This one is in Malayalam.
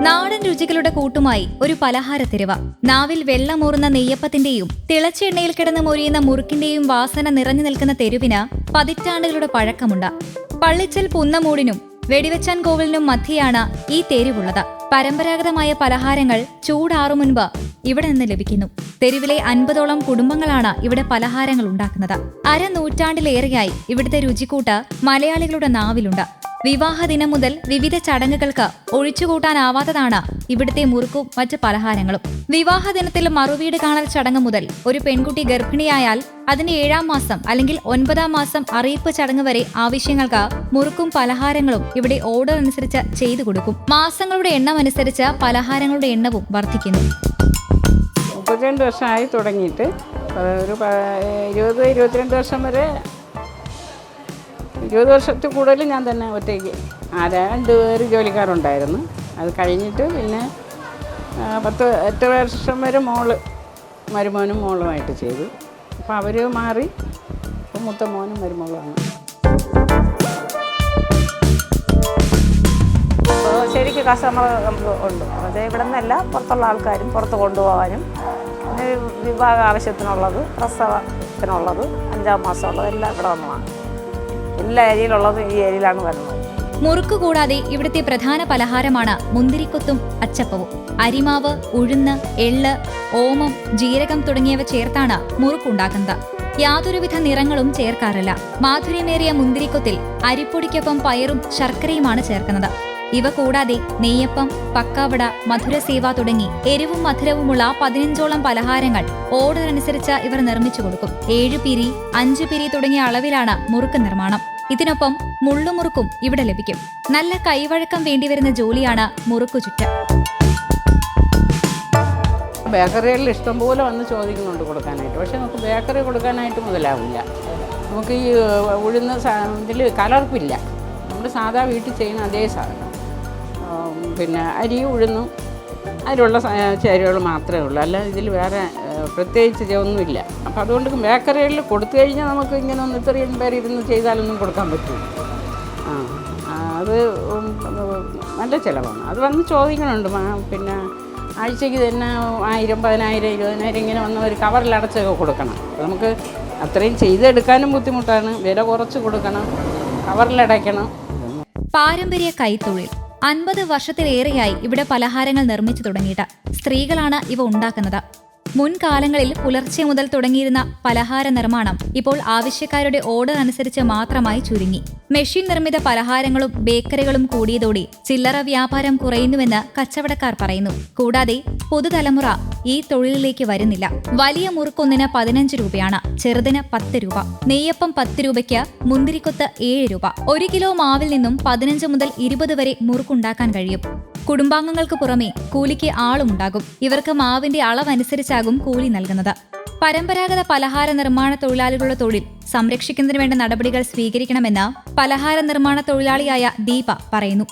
നാടൻ രുചികളുടെ കൂട്ടുമായി ഒരു പലഹാര തിരുവ നാവിൽ വെള്ളമൂറുന്ന നെയ്യപ്പത്തിന്റെയും തിളച്ച എണ്ണയിൽ കിടന്ന് മൊരിയുന്ന മുറുക്കിന്റെയും വാസന നിറഞ്ഞു നിൽക്കുന്ന തെരുവിന് പതിറ്റാണ്ടുകളുടെ പഴക്കമുണ്ട്. പള്ളിച്ചൽ പുന്നമൂടിനും വെടിവെച്ചാൻ കോവിലിനും മധ്യയാണ് ഈ തെരുവുള്ളത്. പരമ്പരാഗതമായ പലഹാരങ്ങൾ ചൂടാറു മുൻപ് ഇവിടെ നിന്ന് ലഭിക്കുന്നു. തെരുവിലെ അൻപതോളം കുടുംബങ്ങളാണ് ഇവിടെ പലഹാരങ്ങൾ ഉണ്ടാക്കുന്നത്. അര നൂറ്റാണ്ടിലേറെയായി ഇവിടുത്തെ രുചിക്കൂട്ട് മലയാളികളുടെ നാവിലുണ്ട്. വിവാഹ ദിനം മുതൽ വിവിധ ചടങ്ങുകൾക്ക് ഒഴിച്ചുകൂട്ടാനാവാത്തതാണ് ഇവിടുത്തെ മുറുക്കും മറ്റ് പലഹാരങ്ങളും. വിവാഹ ദിനത്തിൽ മറുവീട് കാണൽ ചടങ്ങ് മുതൽ ഒരു പെൺകുട്ടി ഗർഭിണിയായാൽ അതിന് ഏഴാം മാസം അല്ലെങ്കിൽ ഒൻപതാം മാസം അറിയിപ്പ് ചടങ്ങ് വരെ ആവശ്യങ്ങൾക്ക് മുറുക്കും പലഹാരങ്ങളും ഇവിടെ ഓർഡർ അനുസരിച്ച് ചെയ്തു കൊടുക്കും. മാസങ്ങളുടെ എണ്ണം അനുസരിച്ച് പലഹാരങ്ങളുടെ എണ്ണവും വർദ്ധിക്കുന്നു. മുപ്പത്തിരണ്ട് വർഷമായി തുടങ്ങിയിട്ട്. ഒരു ഇരുപത് ഇരുപത്തിരണ്ട് വർഷം വരെ ഇരുപത് വർഷത്തിൽ കൂടുതൽ ഞാൻ തന്നെ ഒറ്റയ്ക്ക് ആ രണ്ട് പേര് ജോലിക്കാരുണ്ടായിരുന്നു. അത് കഴിഞ്ഞിട്ട് പിന്നെ പത്ത് എട്ട് വർഷം വരെ മോൾ മരുമോനും മോളുമായിട്ട് ചെയ്തു. അപ്പോൾ അവർ മാറി ഇപ്പം മുത്ത മോനും മരുമോളുമാണ് ശരിക്കും കസ്റ്റമർ നമുക്ക് ഉണ്ട്. അത് ഇവിടെ നിന്നല്ല പുറത്തുള്ള ആൾക്കാരും പുറത്ത് കൊണ്ടുപോകാനും. പിന്നെ വിവാഹ ആവശ്യത്തിനുള്ളത് പ്രസവത്തിനുള്ളത് അഞ്ചാം മാസമുള്ളത് എല്ലാം ഇവിടെ വന്ന് വാങ്ങും എല്ലാ ഏരിയയിലുള്ളതും ഈ ഏരിയയിലാണ് വരുന്നത്. മുറുക്ക് കൂടാതെ ഇവിടുത്തെ പ്രധാന പലഹാരമാണ് മുന്തിരിക്കൊത്തും അച്ചപ്പവും. അരിമാവ് ഉഴുന്ന് എള്ള് ഓമം ജീരകം തുടങ്ങിയവ ചേർത്താണ് മുറുക്കുണ്ടാക്കുന്നത്. യാതൊരുവിധ നിറങ്ങളും ചേർക്കാറില്ല. മാധുര്യമേറിയ മുന്തിരിക്കൊത്തിൽ അരിപ്പൊടിക്കൊപ്പം പയറും ശർക്കരയുമാണ് ചേർക്കുന്നത്. ഇവ കൂടാതെ നെയ്യപ്പം പക്കാവട മധുരസേവ തുടങ്ങി എരിവും മധുരവുമുള്ള പതിനഞ്ചോളം പലഹാരങ്ങൾ ഓർഡർ അനുസരിച്ച് ഇവർ നിർമ്മിച്ചു കൊടുക്കും. ഏഴു പിരി അഞ്ചു പിരി തുടങ്ങിയ അളവിലാണ് മുറുക്ക് നിർമ്മാണം. ഇതിനൊപ്പം മുള്ളുമുറുക്കും ഇവിടെ ലഭിക്കും. നല്ല കൈവഴക്കം വേണ്ടിവരുന്ന ജോലിയാണ് മുറുക്കു ചുറ്റ. ബേക്കറികളിൽ ഇഷ്ടംപോലെ വന്ന് ചോദിക്കുന്നുണ്ട് കൊടുക്കാനായിട്ട്. പക്ഷേ നമുക്ക് ബേക്കറി കൊടുക്കാനായിട്ട് മുതലാവില്ല. നമുക്ക് ഈ ഉഴുന്ന ഇതിൽ കലർപ്പില്ല. നമ്മൾ സാധാ വീട്ടിൽ ചെയ്യുന്ന അതേ സാധനം. പിന്നെ അരി ഉഴുന്നു അതിലുള്ള ചേരുവകൾ മാത്രമേ ഉള്ളൂ. അല്ല ഇതിൽ വേറെ പ്രത്യേകിച്ച് ഒന്നുമില്ല. അപ്പോൾ അതുകൊണ്ട് ബേക്കറികളിൽ കൊടുത്തു കഴിഞ്ഞാൽ നമുക്ക് ഇങ്ങനെ ഒന്ന് ഇത്രയും പേര് ഇരുന്ന് ചെയ്താലൊന്നും കൊടുക്കാൻ പറ്റില്ല ആ അത് നല്ല ചിലവാണ്. അത് വന്ന് ചോദിക്കണുണ്ട് പിന്നെ ആഴ്ചയ്ക്ക് തന്നെ ആയിരം പതിനായിരം ഇരുപതിനായിരം ഇങ്ങനെ വന്ന് ഒരു കവറിൽ അടച്ചൊക്കെ കൊടുക്കണം. നമുക്ക് അത്രയും ചെയ്തെടുക്കാനും ബുദ്ധിമുട്ടാണ്. വില കുറച്ച് കൊടുക്കണം. കവറിലടയ്ക്കണം പാരമ്പര്യ കൈത്തൊഴിൽ. അൻപത് വർഷത്തിലേറെയായി ഇവിടെ പലഹാരങ്ങൾ നിർമ്മിച്ചു തുടങ്ങിയിട്ട് സ്ത്രീകളാണ് ഇവ ഉണ്ടാക്കുന്നത്. മുൻകാലങ്ങളിൽ പുലർച്ചെ മുതൽ തുടങ്ങിയിരുന്ന പലഹാര നിർമ്മാണം ഇപ്പോൾ ആവശ്യക്കാരുടെ ഓർഡർ അനുസരിച്ച് മാത്രമായി ചുരുങ്ങി. മെഷീൻ നിർമ്മിത പലഹാരങ്ങളും ബേക്കറികളും കൂടിയതോടെ ചില്ലറ വ്യാപാരം കുറയുന്നുവെന്ന് കച്ചവടക്കാർ പറയുന്നു. കൂടാതെ പുതുതലമുറ ഈ തൊഴിലിലേക്ക് വരുന്നില്ല. വലിയ മുറുക്കൊന്നിന് പതിനഞ്ച് രൂപയാണ് ചെറുതിന് പത്ത് രൂപ. നെയ്യപ്പം പത്ത് രൂപയ്ക്ക് മുന്തിരിക്കൊത്ത് ഏഴ് രൂപ. ഒരു കിലോ മാവിൽ നിന്നും പതിനഞ്ച് മുതൽ ഇരുപത് വരെ മുറുക്കുണ്ടാക്കാൻ കഴിയും. കുടുംബാംഗങ്ങൾക്ക് പുറമെ കൂലിക്ക് ആളുമുണ്ടാകും. ഇവർക്ക് മാവിന്റെ അളവനുസരിച്ചാകും കൂലി നൽകുന്നത്. പരമ്പരാഗത പലഹാര നിർമ്മാണ തൊഴിലാളികളുടെ തൊഴിൽ സംരക്ഷിക്കുന്നതിന് വേണ്ട നടപടികൾ സ്വീകരിക്കണമെന്ന് പലഹാര നിർമ്മാണ തൊഴിലാളിയായ ദീപ പറയുന്നു.